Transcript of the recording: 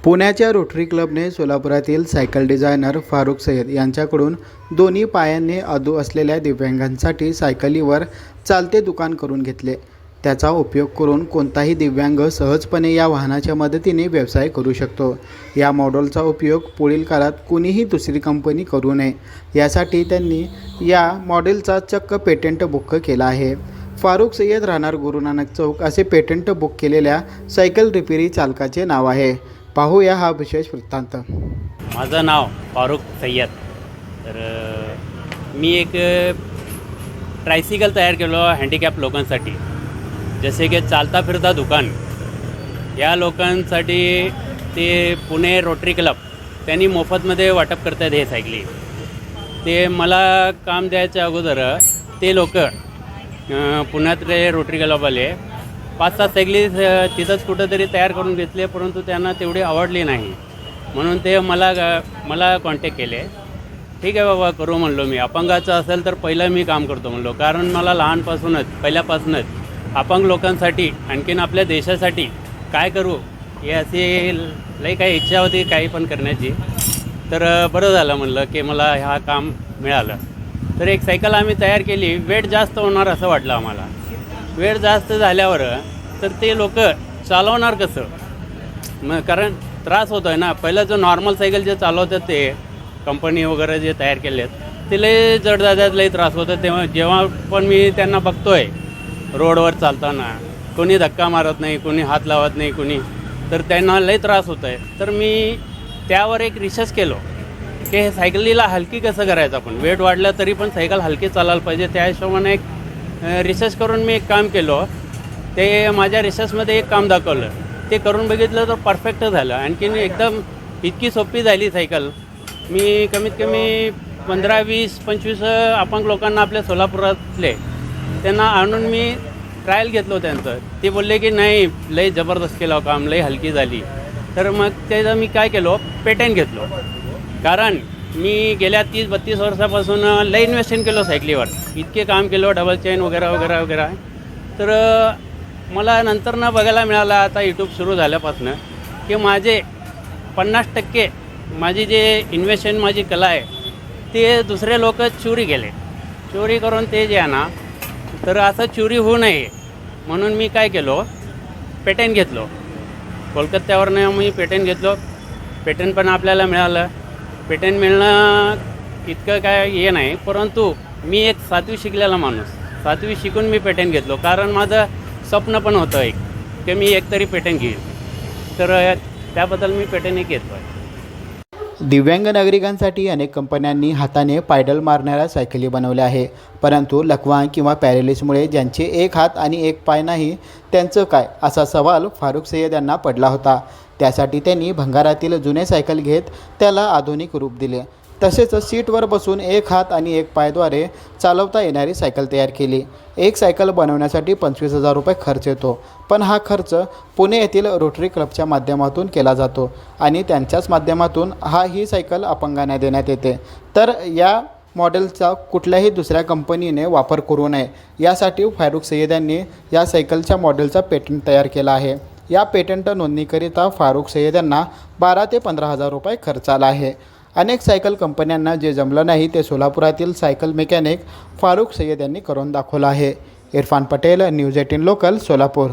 पुण्याच्या रोटरी क्लबने सोलापुरातील सायकल डिझायनर फारुख सय्यद यांच्याकडून दोन्ही पायांनी अधू असलेल्या दिव्यांगांसाठी सायकलीवर चालते दुकान करून घेतले. त्याचा उपयोग करून कोणताही दिव्यांग सहजपणे या वाहनाच्या मदतीने व्यवसाय करू शकतो. या मॉडेलचा उपयोग पुढील काळात कुणीही दुसरी कंपनी करू नये. यासाठी त्यांनी या मॉडेलचा चक्क पेटंट बुक केला आहे. फारुख सय्यद राहणार गुरुनानक चौक असे पेटंट बुक केलेल्या सायकल रिपेरी चालकाचे नाव आहे. पाहूया हा विशेष वृत्तांत. माझं नाव फारुख सय्यद. तर मी एक ट्रायसिकल तयार केलो हँडिकॅप लोकांसाठी. जसे की चालता फिरता दुकान. या लोकांसाठी ते पुणे रोटरी क्लब त्यांनी मोफतमध्ये वाटप करतात हे सायकली. ते मला काम द्यायच्या अगोदर ते लोक पुण्यातले रोटरी क्लबवाले पाच सात सायकली तिथंच कुठंतरी तयार करून घेतले परंतु त्यांना तेवढी आवडली नाही. म्हणून ते मला मला कॉन्टॅक्ट केले. ठीक आहे बाबा करू म्हणलो मी. अपंगाचं असेल तर पहिलं मी काम करतो म्हणलो. कारण मला लहानपासूनच पहिल्यापासूनच अपंग लोकांसाठी आणखीन आपल्या देशासाठी काय करू? हे अशी लई काही इच्छा होती काही पण करण्याची. तर बरं झालं म्हणलं की मला हा काम मिळालं. तर एक सायकल आम्ही तयार केली. वेट जास्त होणार असं वाटलं आम्हाला. वेळ जास्त झाल्यावर तर ते लोक चालवणार कसं? मग कारण त्रास होतो आहे ना. पहिलं जो नॉर्मल सायकल जे चालवतात ते कंपनी वगैरे जे तयार केले आहेत ते लई लई त्रास होतो तेव्हा जेव्हा पण मी त्यांना बघतोय रोडवर चालताना कोणी धक्का मारत नाही कोणी हात लावत नाही कोणी तर त्यांना लई त्रास होत आहे तर मी त्यावर एक रिसर्च केलो की हे सायकलीला हलकी कसं करायचं आपण? वेट वाढलं तरी पण सायकल हलकी चालायला पाहिजे. त्या हिशोबाने एक रिसर्च करून मी एक काम केलं. ते माझ्या रिसर्चमध्ये एक काम दाखवलं. ते करून बघितलं तर परफेक्ट झालं. आणखीन एकदम इतकी सोपी झाली सायकल मी कमीत कमी पंधरा वीस पंचवीस अपंग लोकांना आपल्या सोलापुरातले त्यांना आणून मी ट्रायल घेतलो त्यांचं. ते बोलले की नाही लई जबरदस्त केलं काम लई हलकी झाली. तर मग त्याचं मी काय केलो? पेटंट घेतलो. कारण मी गेल्या तीस बत्तीस वर्षापासून लई इन्व्हेस्टमेंट केलो सायकलीवर इतके काम केलो डबल चेन वगैरे वगैरे वगैरे. तर मला नंतर ना बघायला मिळालं आता यूट्यूब सुरू झाल्यापासून की माझे पन्नास टक्के माझी जे इन्व्हेस्टमेंट माझी कला आहे ते दुसरे लोक चोरी केले. चोरी करून ते जे आहे ना तर असं चोरी होऊ नये. म्हणून मी काय केलो पेटंट घेतलो. कोलकात्यावरनं मी पेटंट घेतलो. पेटंट पण आपल्याला मिळालं. पेटंट मिळणं इतकं काय हे नाही परंतु मी एक सातवी शिकलेला माणूस. सातवी शिकून मी पेटंट घेतलो. कारण माझं स्वप्न पण होतं एक की मी एकतरी पेटंट घेईल तर त्याबद्दल मी पेटंट एक घेतो आहे. दिव्यांग नागरिकांसाठी अनेक कंपन्यांनी हाताने पायडल मारणाऱ्या सायकली बनवल्या आहे. परंतु लकवा किंवा पॅरेलिसमुळे ज्यांचे एक हात आणि एक पाय नाही त्यांचं काय? असा सवाल फारुख सय्यद यांना पडला होता. त्यासाठी त्यांनी भंगारातील जुने सायकल घेत त्याला आधुनिक रूप दिले. तसेच सीटवर बसून एक हात आणि एक पायद्वारे चालवता येणारी सायकल तयार केली. एक सायकल बनवण्यासाठी पंचवीस हजार रुपये खर्च येतो. पण हा खर्च पुणे येथील रोटरी क्लबच्या माध्यमातून केला जातो आणि त्यांच्याच माध्यमातून हा ही सायकल अपंगांना देण्यात येते. तर या मॉडेलचा कुठल्याही दुसऱ्या कंपनीने वापर करू नये. यासाठी फारुख सय्यद यांनी या सायकलच्या मॉडेलचा पेटंट तयार केला आहे. या पेटंट नोंदणीकरिता फारुख सय्यद यांना बारा ते पंधरा हजार रुपये खर्च आला आहे. अनेक सायकल कंपन्यांना जे जमलं नाही ते सोलापुरातील सायकल मेकॅनिक फारुख सय्यद यांनी करून दाखवलं आहे. Irfan Patel news eighteen local Solapur.